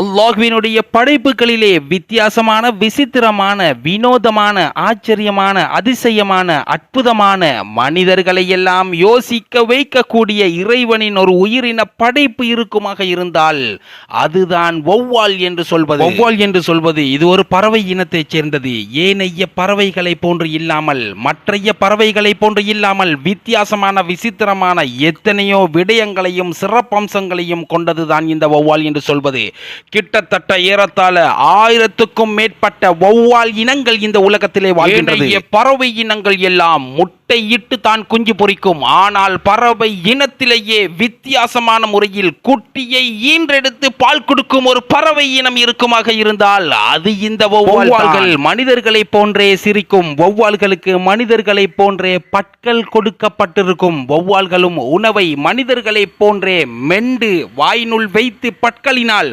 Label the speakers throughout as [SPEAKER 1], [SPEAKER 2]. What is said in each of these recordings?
[SPEAKER 1] அல்லாஹ்வினுடைய படைப்புகளிலே வித்தியாசமான விசித்திரமான வினோதமான ஆச்சரியமான அதிசயமான அற்புதமான மனிதர்களை எல்லாம் யோசிக்க வைக்கக்கூடிய இறைவனின் ஒரு உயிரின படைப்பு இருக்குமாக இருந்தால் அதுதான் வௌவால் என்று சொல்வது. ஒவ்வால் என்று சொல்வது இது ஒரு பறவை இனத்தைச் சேர்ந்தது. ஏனைய பறவைகளை போன்று இல்லாமல் மற்றைய பறவைகளை போன்று இல்லாமல் வித்தியாசமான விசித்திரமான எத்தனையோ விடயங்களையும் சிறப்பம்சங்களையும் கொண்டதுதான் இந்த வௌவால் என்று சொல்வது. கிட்டத்தட்ட ஏறத்தாழ ஆயிரத்துக்கும் மேற்பட்ட வௌவால் இனங்கள் இந்த உலகத்திலே வாழ்கின்றது. பறவை இனங்கள் எல்லாம் முட்டையிட்டு தான் குஞ்சு பொரிக்கும் ஆனால் பறவை இனத்திலேயே வித்தியாசமான முறையில் குட்டியை ஈன்றெடுத்து பால் கொடுக்கும் ஒரு பறவை இனம் இருக்குமாக இருந்தால் அது இந்த வௌவால்கள். மனிதர்களைப் போன்றே சிரிக்கும். வௌவால்களுக்கு மனிதர்களைப் போன்றே பற்கள் கொடுக்கப்பட்டிருக்கும். வௌவால்களும் உணவை மனிதர்களைப் போன்றே மெண்டு வாயினுள் வைத்து பற்களினால்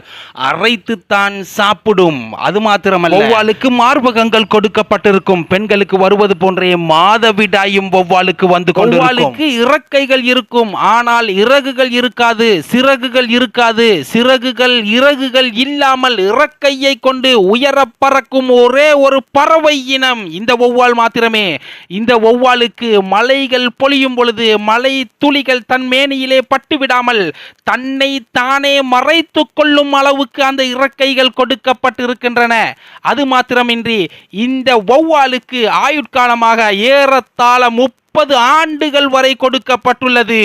[SPEAKER 1] அரைத்துத்தான் சாப்பிடும். அது மாத்திரமல்ல. வௌவாலுக்கு மார்பகங்கள் கொடுக்கப்பட்டிருக்கும். பெண்களுக்கு வருவது போன்றே மாதவிடாயும் வௌவாலுக்கு வந்து வௌவாலுக்கு இறக்கைகள் இருக்கும். ஆனால் இறகுகள் இருக்காது சிறகுகள் இருக்காது. சிறகுகள் இறகுகள் இல்லாமல் இறக்கையை கொண்டு உயர பறக்கும் ஒரே ஒரு பறவை இனம் இந்த வௌவால் மாத்திரமே. இந்த வௌவாலுக்கு மலைகள் பொழியும் பொழுது மலை துளிகள் தன் மேனியிலே பட்டுவிடாமல் தன்னை தானே மறைத்து கொள்ளும் அளவுக்கு அந்த இறக்கைகள் கொடுக்கப்பட்டிருக்கின்றன. அது மாத்திரமின்றி இந்த வௌவாலுக்கு ஆயுட்காலமாக ஏறத்தாழ முப்பது ஆண்டுகள் வரை கொடுக்கப்பட்டுள்ளது.